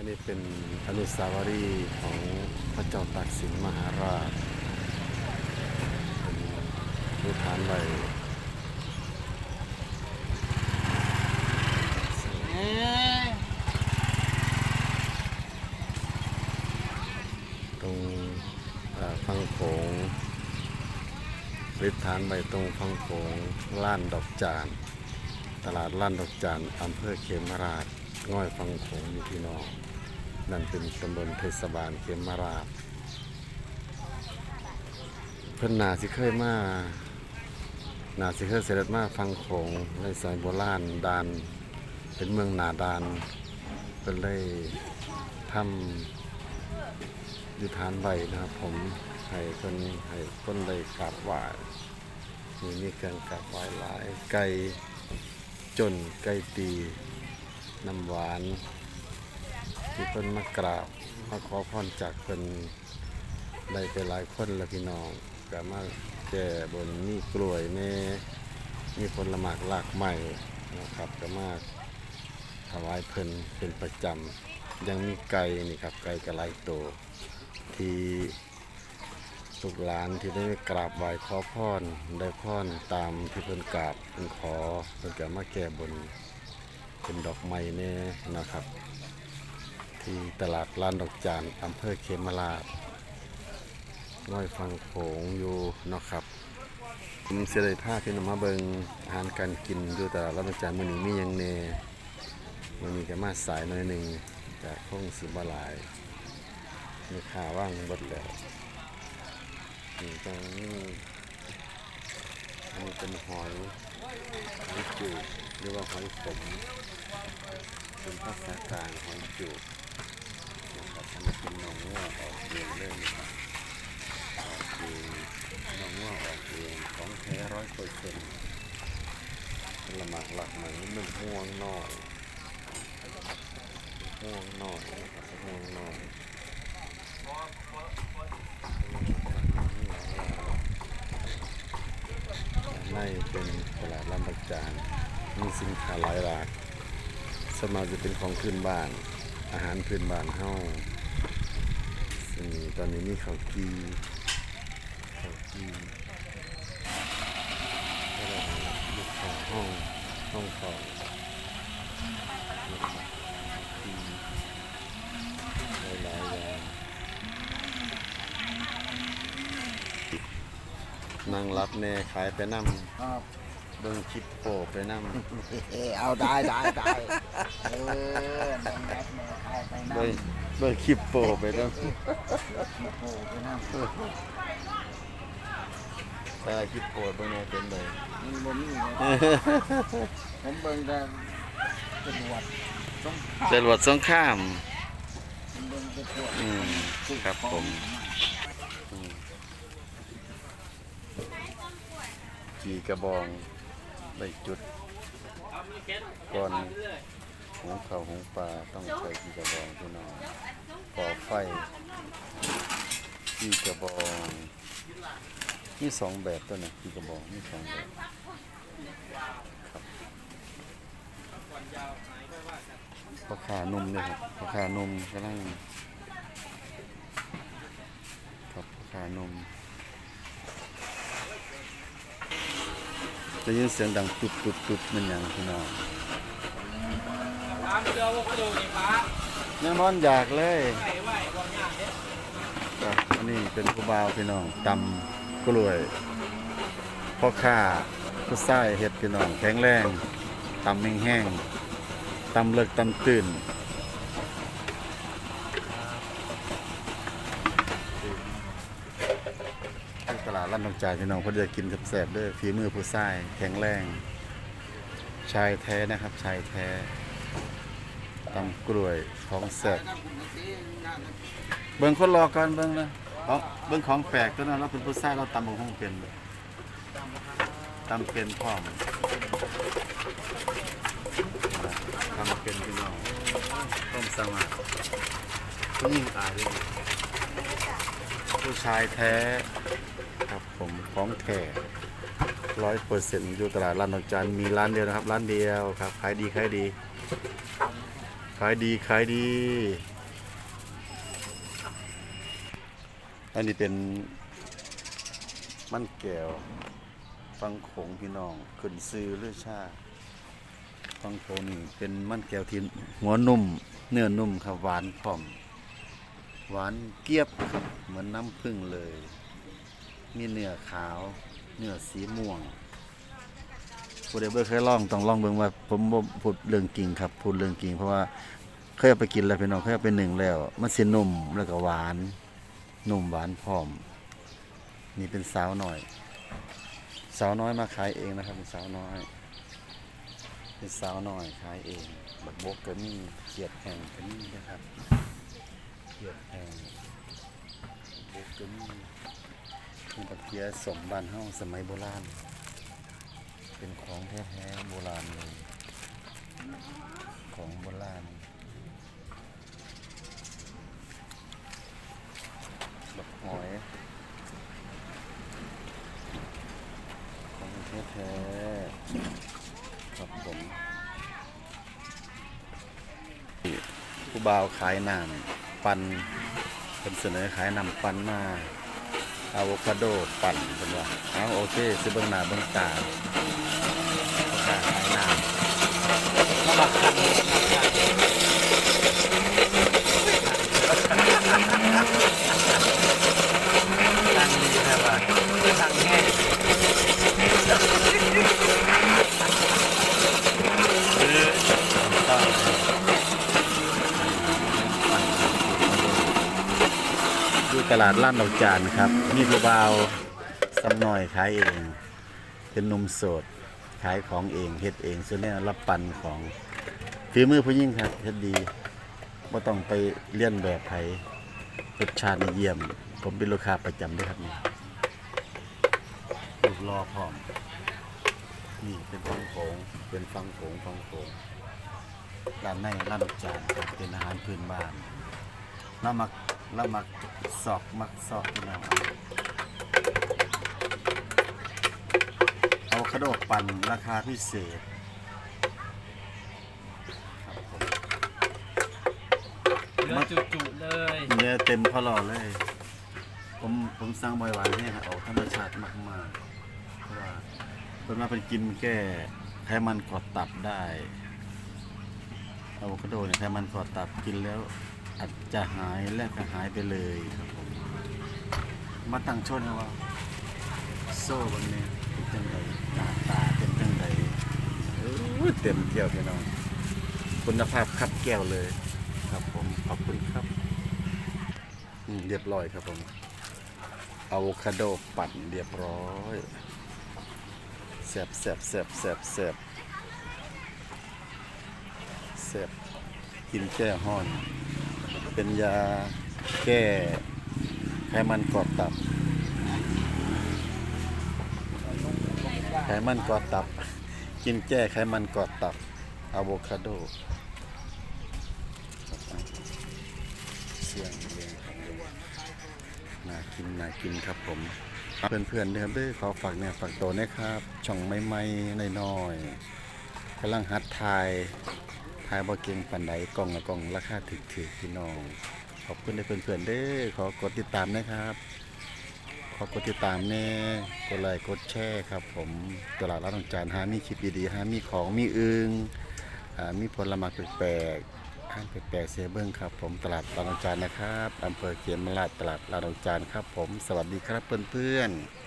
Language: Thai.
อันนี้เป็นอนุสาวรีย์ของพระเจ้าตากสินมหาราชเป็นรูปฐานไว้ตรงฟังโขงริฐานไว้ตรงฟังโขงล้านดอกจาน ตลาดล้านดอกจานอำเภอเขมราช ง่อยฟังโขงอยู่พี่น้อง นั่นเป็นตำบลเทศบาลเขมราชเพิ่นนาสิเคยมานาสิเคยเสด็จมาฟังโขงในสมัยโบราณดานเป็นเมืองนาดานเพิ่นเลยทำยุทานใบนะครับผมให้เพิ่นให้คนได้กราบไหว้มีมีเครื่องกราบไหว้หลายไก่จนไก่ตีน้ำหวาน ที่เพิ่นมากราบมาขอพรจากเพิ่นได้ไปหลายคนแล้วพี่น้องก็มาแก่บนมีกล้วยแม่มีผลหมากหลากใหม่นะครับก็มาถวายเพิ่นเป็นประจำยังมีไก่นี่ครับไก่กระไรโตที่ลูกหลานที่ได้กราบไหว้ขอพรได้พรตามที่เพิ่นกราบเพิ่นขอเพิ่นก็มาแก้บนเป็นดอกไม้แน่นะครับ ที่ตลาดลานดอกจานอำเภอเขมราชน้อยฟังโขงอยู่เนาะครับ ผมเสียดายผ้าพี่น้องมาเบิงอาหารการกินอยู่ตลาดลานดอกจานมื้อนี้มีหยังแน่มื้อนี้ก็มาสายหน่อยหนึ่งแต่คงสิบ่หลาย มีค่าว่างเบิดแล้วนี่ตรงนี้อันนี้เป็นหอยหอยจูบหรือว่าหอยขมเป็นภาษากลางของจูบ เป็นหนองออกเองเลยนะครับออกเองหนองงัวออกเองของแท้ร้อยเปอร์เซ็นต์ละหมักหลักใหม่มันห่วงหน่อยห่วงหน่อยนะครับห่วงหน่อยในเป็นตลาดลำปักจานมีสินค้าหลายหลากสมาจะเป็นของพื้นบ้าน อาหารพื้นบ้านเฮาซึ่ง ตอนนี้มีเขากีเขากีก็ได้ลูกของห้องห้องของกีหลายๆอย่างนั่งรับแน่ขายไปนำครับเบิ่งคลิปโปไปนำเออเอาได้ได้ได้เออแม่แม่แม่ไปไปนั่ง เบิ่ง เบิ่งคลิปโปไปนำโอ้ไปนั่งแต่คลิปโปเบิ่งแน่เป็นเลยมันบ่มีเลยผมเบิ่งแต่ตำรวจต้องจรวดสงคราม ผมเบิ่งแต่ตำรวจอืมครับผม อืมขี่กระบองไปจุดก่อน หงเขาวหงปลาต้องใช้ขี่กระบองพี่น้องก่อไฟขี่กระบองมีสองแบบตัวนี้ขี่กระบองมีสองแบบครับพ่อขานุ่มเลยครับพ่อขานุ่มกำลังครับพ่อขานุ่มจะยินเสียงดังตุบตุบตุบมันอย่างพี่น้อง ตามเจอพวกกระดูกนี่ฟ้ายังนอนอยากเลย ไหวไหวบอกยากเด้ครับอันนี้เป็นผู้บ่าวพี่น้องตำกล้วยพ่อค้าผู้ใส่เห็ดพี่น้องแข็งแรงตำแห้งๆตำเลิกตำตื่นที่ตลาดร้านน้องจ่ายพี่น้องเพื่อจะกินแซ่บๆเด้วยฝีมือผู้ใส่แข็งแรง ชายแท้นะครับ ชายแท้ ตำกล้วยของแซ่บเบิ่งคนรอก่อนเบิ่งนะเอาเบิ่งของแปลกตัวนั้นเราเป็นผู้ชายเราตำบักหุ่งเป็นเลยตำเป็นพร้อมตำเป็นพี่น้องต้มสมาผู้หญิงอายด้วยผู้ชายแท้ครับผมของแท้ร้อยเปอร์เซ็นต์อยู่ตลาดร้านดอกจานมีร้านเดียวนะครับ ร้านเดียวครับขายดีขายดี ขายดีขายดี อันนี้เป็นมันแก้ว ฟังโขงพี่น้องขึ้นซื้อเลือชาฟังโขงนี่เป็นมันแก้วที่หัวนุ่ม เนื้อนุ่มครับหวานพร้อม หวานเกียบครับเหมือนน้ำผึ้งเลย มีเนื้อขาว เนื้อสีม่วง ผู้ใดบ่เคยลองต้องลองเบิ่งว่าผมบ่พูดเรื่องจริงครับพูดเรื่องจริงเพราะว่าเคยเอาไปกินแล้วพี่น้องเคยเอาไปหนึ่งแล้ว มันสินุ่มแล้วก็หวานนุ่มหวานพร้อม นี่เป็นสาวหน่อย สาวน้อยมาขายเองนะครับเป็นสาวน้อย เป็นสาวน้อยขายเองบักบกก็มีเขียดแห้งก็มีนะครับเขียดแห้งบกก็มีมีตะเกียสมบ้านเฮาสมัยโบราณ เป็นของแท้ๆโบราณเลย ของโบราณบักหอย ของแท้ๆครับผมผู้บ่าวขายน้ำปันเป็นเสนอขายน้ำปันมา อะโวคาโดปั่นเป็นว่าเอาโอเคซื้อเบื้องหน้าเบื้องตาประกาศขายน้า มาบักคันตังดีนะว่าตังแห้ง อยู่ต ลาดล้านดอกจานครับมีผู้บ่าวสำหน่อยขายเอง เป็นหนมโสด ขายของเองเฮ็ดเองส่วนนี้รับปันของฝีมือผู้ยิ่งครับเฮ็ดดีบ่ต้องไปเลียนแบบไผรสชาติเยี่ยม ผมเป็นลูกค้าประจำด้วยครับนี่ลูกรอพร้อม นี่เป็นฟังโขงเป็นฟังโขงฟังโขงร้านในร้านดอกจานเป็นอาหารพื้นบ้านแล้วมัก แล้วมักซอกมักซอกพี่น้องเอาคาโดปั่นราคาพิเศษครับผมเนื้อจุๆเลยเนื้อเต็มพอหล่อเลย ผมผมสั่งบ่อยหวานให้ออกธรรมชาติมากๆเพราะว่าเป็นมาเป็นกินแก้ไขมันกอดตับได้อะโวคาโดเนี่ยไขมันกอดตับกินแล้ว อาจจะหายและก็หายไปเลยครับผม มาตั้งชนว่า โซ่บางเนี่ยเป็นจังไดหน้าตาเป็นจังไดเออเต็มเที่ยวพี่น้องคุณภาพคับแก้วเลย ครับผมขอบคุณครับเรียบร้อยครับผมอะโวคาโดปั่นเรียบร้อยแสบแสบแสบแสบแสบแสบกินแก้ห้อน เป็นยาแก้ไขมันกอดตับ ไขมันกอดตับ กินแก้ไขมันกอดตับอะโวคาโดเสียงเรียงครับน่ากินน่ากินครับผม เพื่อนๆเดิมด้วยขอฝากเนี่ยฝากตัวนะครับ ช่องใหม่น้อยๆกำลังหัดทาย ทายบ่เก่งปันใดกล่องละกล่องราคาถึกๆพี่น้อง ขอบคุณในเพื่อนๆเด้อขอกดติดตามนะครับ ขอกดติดตามแน่กดไลค์กดแชร์ครับ ผมตลาดร้านจานหามีคลิปดีๆหามีของมีอึงอ่ามีผลไม้แปลกๆอาหารแปลกๆเสียเบิ้งครับ ผมตลาดร้านจานนะครับอำเภอเขียนมราชตลาดร้านจานครับ ผมสวัสดีครับเพื่อนๆ